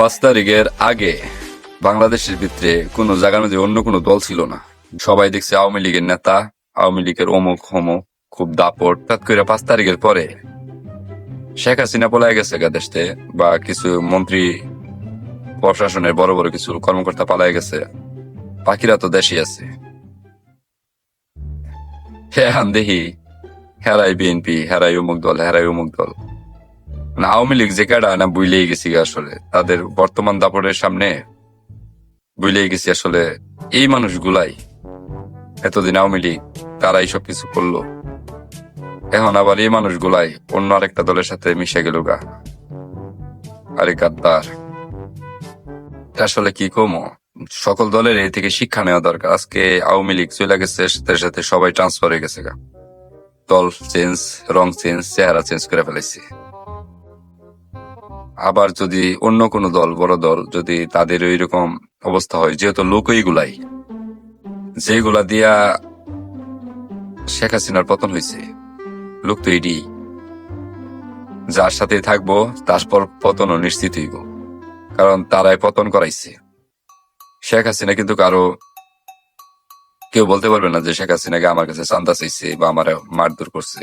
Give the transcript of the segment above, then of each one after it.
পাঁচ তারিখের আগে বাংলাদেশের ভিতরে কোনো জায়গার মধ্যে অন্য কোনো দল ছিল না। সবাই দেখছে আওয়ামী লীগের নেতা, আওয়ামী লীগের অমুক হমুক, খুব দাপট। হঠাৎ করে পাঁচ তারিখের পরে শেখ হাসিনা পলায় গেছে দেশতে, বা কিছু মন্ত্রী, প্রশাসনের বড় বড় কিছু কর্মকর্তা পালায় গেছে। পাখিরা তো দেশে আছে। হ্যাঁ দেখি। হেরাই বিএনপি, হেরাই অমুক দল, হেরাই অমুক দল। না, আওয়ামী লীগ যে কাটা না বুইলেই গেছি আসলে। তাদের বর্তমান দাপটের সামনে বুইলেই গেছি আসলে এই মানুষগুলাই। এতদিন আওয়ামী লীগ, তারাই সব কিছু করল। এখন আবার এই মানুষগুলাই অন্য আরেকটা দলের সাথে মিশে গেল গা। আরে গাদ্দার। আসলে কি কমো? সকল দলের এই থেকে শিক্ষা নেওয়া দরকার। আজকে আওয়ামী লীগ চলে গেছে, সাথে সাথে সবাই ট্রান্সফার হয়ে গেছে গা। দল চেঞ্জ রং চেঞ্জ চেহারা চেঞ্জ করে ফেলেছে আবার যদি অন্য কোনো দল, বড় দল যদি তাদের ওই রকম অবস্থা হয়, যেহেতু লোক এইগুলাই যেগুলা দিয়া শেখ হাসিনার পতন হয়েছে, লোক তো এটি যার সাথে থাকব তারপর পতনও নিশ্চিত হইব, কারণ তারাই পতন করাইছে। শেখ হাসিনা কিন্তু কারও, কেউ বলতে পারবে না যে শেখ হাসিনাকে আমার কাছে চান্দা চাইছে বা আমার মারধর করছে।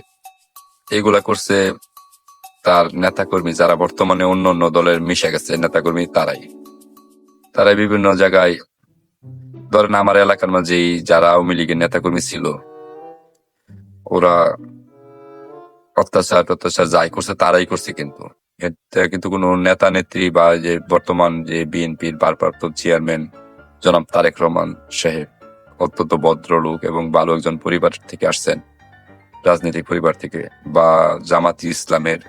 এগুলা করছে তার নেতাকর্মী যারা বর্তমানে অন্য অন্য দলের মিশে গেছে নেতাকর্মী তারাই। তারাই বিভিন্ন জায়গায়, ধরেন আমার এলাকার মাঝেই যারা আওয়ামী লীগের নেতাকর্মী ছিল, ওরা অত্যাচার অত্যাচার যাই করছে তারাই করছে কিন্তু। কিন্তু কোনো নেতা নেত্রী বা যে বর্তমান যে বিএনপির ভারপ্রাপ্ত চেয়ারম্যান জনাব তারেক রহমান সাহেব অত্যন্ত ভদ্রলোক এবং ভালো একজন পরিবার থেকে আসছেন, রাজনৈতিক পরিবার থেকে, বা জামাতি ইসলামের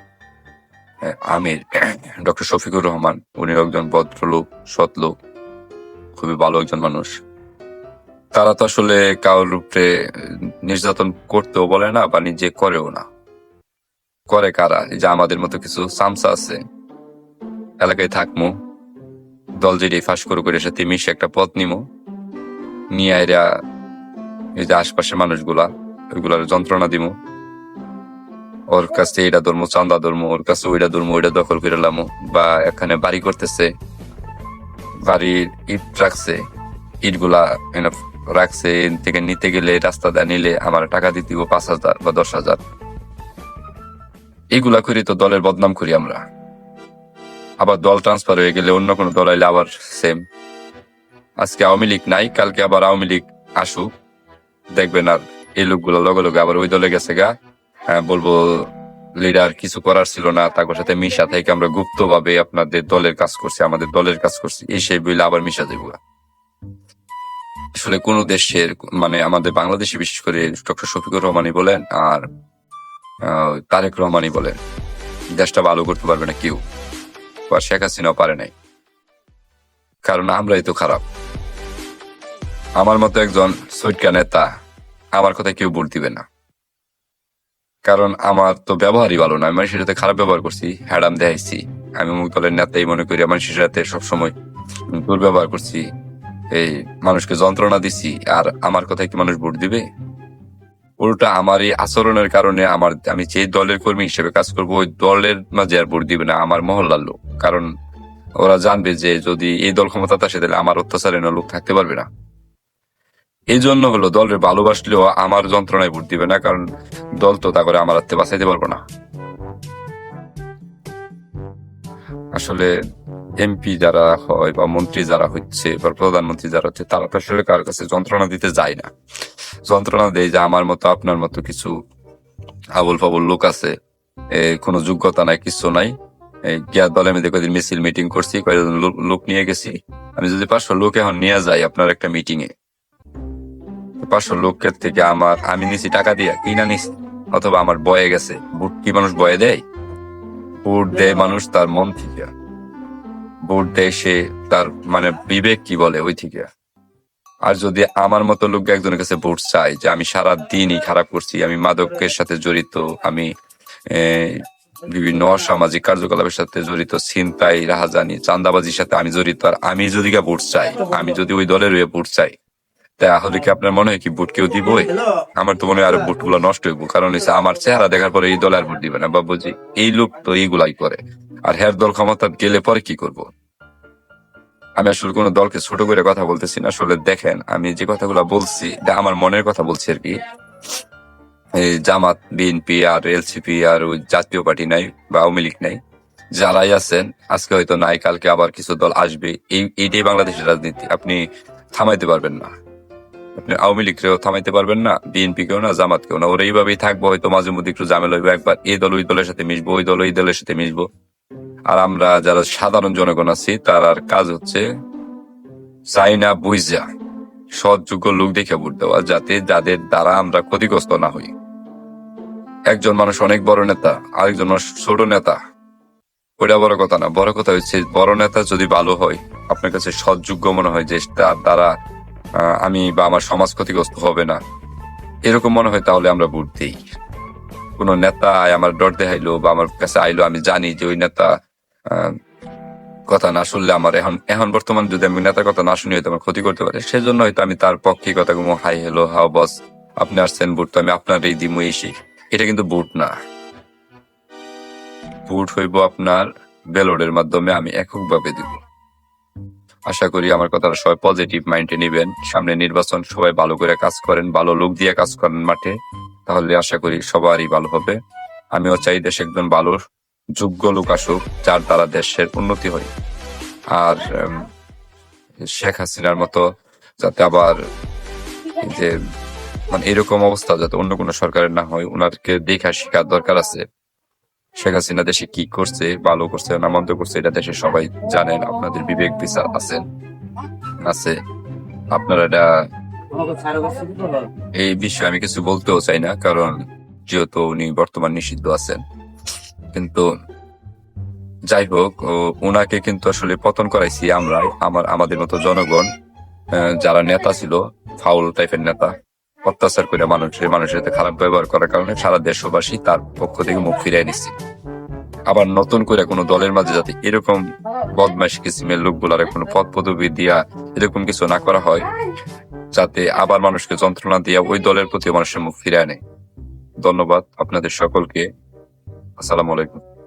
আমির। ডক্টর শফিকুর রহমান, উনি একজন ভদ্রলোক, সৎ লোক, খুবই ভালো একজন মানুষ। তারা তো আসলে কারোর উপরে নির্যাতন করতেও বলে না বা নিজে করেও না। করে কারা? যে আমাদের মতো কিছু সামসা আছে। এলাকায় থাকমু। দল যেটি ফাঁস করে করে সাথে মিশে একটা পথ নিমো। নিয়ে এরা এই যে আশপাশের মানুষগুলা, ওইগুলার যন্ত্রণা দিমু। ওর কাছে এটা ধর্ম, চান্দা ধর্ম, ওর কাছে ওইটা ধর্ম, ওইটা দখল করে লামো। বা এখানে বাড়ি করতেছে, বাড়ির ইট রাখছে ইটগুলা রাখছে থেকে নিতে গেলে রাস্তা দিয়ে নিলে আমার টাকা দিতে পাঁচ হাজার বা দশ হাজার। এইগুলা করি তো দলের বদনাম করি আমরা। আবার দল ট্রান্সফার হয়ে গেলে অন্য কোনো দল আইলে আবার সেম আজকে আওয়ামী লীগ নাই, কালকে আবার আওয়ামী লীগ আসুক। দেখবেন আর এই লোকগুলো লগে লগে আবার ওই দলে গেছে গা। বলব লিডার কিছু করার ছিল না। তার সাথে মিশা থেকে আমরা গুপ্ত ভাবে আপনাদের দলের কাজ করছি, আমাদের দলের কাজ করছি। এই সেই বইলে আবার মিশা দেবো। আসলে কোন দেশের মানে আমাদের বাংলাদেশে বিশেষ করে ডক্টর শফিকুর রহমানই বলেন আর তারেক রহমানই বলেন, দেশটা ভালো করতে পারবে না কেউ। বা শেখ হাসিনাও পারে নাই। কারণ আমরাই তো খারাপ। আমার মতো একজন সৈটকা নেতা, আমার কথা কেউ ভোট দিবে না। কারণ আমার তো ব্যবহারই ভালো না, আমি মানুষের সাথে খারাপ ব্যবহার করছি, হ্যাডাম দেখাইছি। আমি মুখ দলের নেতাই মনে করি মানুষের সাথে সবসময় দুর্ব্যবহার করছি। এই মানুষকে যন্ত্রণা দিছি, আর আমার কথায় কি মানুষ ভোট দিবে? উল্টা আমার এই আচরণের কারণে আমার, আমি যে দলের কর্মী হিসেবে কাজ করব, ওই দলের মাঝে আর ভোট দিবে না আমার মহল্লার লোক। কারণ ওরা জানবে যে যদি এই দল ক্ষমতাতে আসে, তাহলে আমার অত্যাচারের লোক থাকতে পারবে না। এই জন্য হলো দলের ভালোবাসলেও আমার যন্ত্রণায় ভোট দিবে না, কারণ দল তো তা করে আমার হাতে বাঁচাইতে পারব না। আসলে এমপি যারা হয় বা মন্ত্রী যারা হচ্ছে বা প্রধানমন্ত্রী যারা হচ্ছে, তারা তো আসলে কারোর কাছে যন্ত্রণা দিতে যায় না। যন্ত্রণা দেয় যে আমার মতো আপনার মতো কিছু আবল ফাবল লোক আছে কোনো যোগ্যতা নাই, কিছু নাই। গিয়া দলে আমি কয়েকদিন মিছিল মিটিং করছি, কয়েকজন লোক- লোক নিয়ে গেছি। আমি যদি পাঁচশো লোক এখন নিয়ে যাই আপনার একটা মিটিং এ পাঁচশো লোকের থেকে আমার, আমি নিছি টাকা দিয়া, কিনা নিছি? অথবা আমার বয়ে গেছে। বুট কি মানুষ বয়ে দেয়? বুট দেয় মানুষ তার মন থেকে। বুট দেয় সে তার মানে বিবেক কি বলে ওই থেকে। আর যদি আমার মতো লোক একজনের কাছে ভোট চাই যে আমি সারা দিনই খারাপ করছি, আমি মাদকের সাথে জড়িত, আমি বিভিন্ন অসামাজিক কার্যকলাপের সাথে জড়িত, ছিনতাই, রাহাজানি চান্দাবাজির সাথে আমি জড়িত, আর আমি যদি ভোট চাই, আমি যদি ওই দলের হয়ে ভোট চাই তাহলে কি আপনার মনে হয় কি ভোট কেউ দিবই? আমার তো মনে হয় আরও ভোটগুলো নষ্ট হইব, কারণ হচ্ছে আমার চেহারা দেখার পরে এই দলে আর ভোট দিবে না বাবুজি এই লোক তো এইগুলাই করে। আর হের দল ক্ষমতা গেলে পরে কি করব? আমি আসলে কোনো দলকে ছোট করে কথা বলতেছি না, আসলে দেখেন, আমি যে কথাগুলো বলছি, এটা আমার মনের কথা বলছি আর কি। জামাত, বিএনপি আর এলসিপি আর জাতীয় পার্টি নাই, বা আওয়ামী লীগ নাই। যারাই আছেন, আজকে হয়তো নাই, কালকে আবার কিছু দল আসবে। এই, এইটাই বাংলাদেশের রাজনীতি। আপনি থামাইতে পারবেন না। আওয়ামী লীগকেও থামাইতে পারবেন না বিএনপি কেও না জামাত কেও না। ওরা এইভাবেই থাকব, হয়তো মাঝে মধ্যে একটু ঝামেলা হইবে, একবার এই দল, ওই দলের সাথে মিশবো, ওই দল, ওই দলের সাথে মিশবো। আর আমরা যারা সাধারণ জনগণ আছি, তার আর কাজ হচ্ছে চাই না বুঝা সৎযোগ্য লোক দেখে ভোট দেওয়া, যাতে যাদের দ্বারা আমরা ক্ষতিগ্রস্ত না হই। একজন মানুষ অনেক বড় নেতা, আরেকজন মানুষ ছোট নেতা। ওইটা বড় কথা না, বড় কথা হচ্ছে, বড় নেতা যদি ভালো হয়, আপনার কাছে সৎযোগ্য মনে হয় যে তার দ্বারা আমি বা আমার সমাজ ক্ষতিগ্রস্ত হবে না। এরকম মনে হয় তাহলে আমরা ভোট দিই। কোন নেতা আমার ডর দেখাইলো বা আমার কাছে আইলো, আমি জানি যে ওই নেতা কথা না শুনলে আমার এখন এখন বর্তমান যদি আমি নেতার কথা না শুনি, হয়তো আমার ক্ষতি করতে পারে। সেজন্য হয়তো আমি তার পক্ষে কথা গুলো হাই, হ্যালো, হাও, বস, আপনি আসছেন বুট তো আমি আপনার এই দিমু এসে এটা কিন্তু বুট না। বুট হইব আপনার বেলোডের মাধ্যমে আমি এককভাবে দিব। আশা করি আমার কথাটা সবাই পজিটিভ মাইন্ডে নেবেন। সামনে নির্বাচন, সবাই ভালো করে কাজ করেন, ভালো লোক দিয়ে কাজ করেন মাঠে, তাহলে আশা করি সবারই ভালো হবে। আমিও চাই দেশে একজন ভালো, যোগ্য লোক আসুক, যার দ্বারা দেশের উন্নতি হয়। আর শেখ হাসিনার মতো যাতে আবার যে মানে এরকম অবস্থা যাতে অন্য কোনো সরকারের না হয় ওনারকে দেখা শেখার দরকার আছে। শেখ হাসিনা দেশে কি করছে, ভালো করছে না মন্দ করছে, এটা দেশে সবাই জানেন, আপনাদের বিবেক বিচার আছেন আছে। আপনারা এটা এই বিষয়ে আমি কিছু বলতেও চাই না, কারণ যেহেতু উনি বর্তমান নিষিদ্ধ আছেন। কিন্তু যাই হোক ওনাকে কিন্তু আসলে পতন করাইছি আমরা, আমার, আমাদের মতো জনগণ যারা নেতা ছিল, ফাউল টাইপের নেতা। অত্যাচার করে মানুষের মানুষের সাথে খারাপ ব্যবহার করার কারণে সারা দেশবাসী তার পক্ষ থেকে মুখ ফিরিয়ে নিচ্ছে আবার নতুন করে কোনো দলের মাঝে যাতে এরকম বদমাইশ কিসিমের লোকগুলার কোনো পদ পদবি দিয়া এরকম কিছু না করা হয়, যাতে আবার মানুষকে যন্ত্রণা দিয়া ওই দলের প্রতি মানুষের মুখ ফিরে আনে ধন্যবাদ আপনাদের সকলকে। আসসালামু আলাইকুম।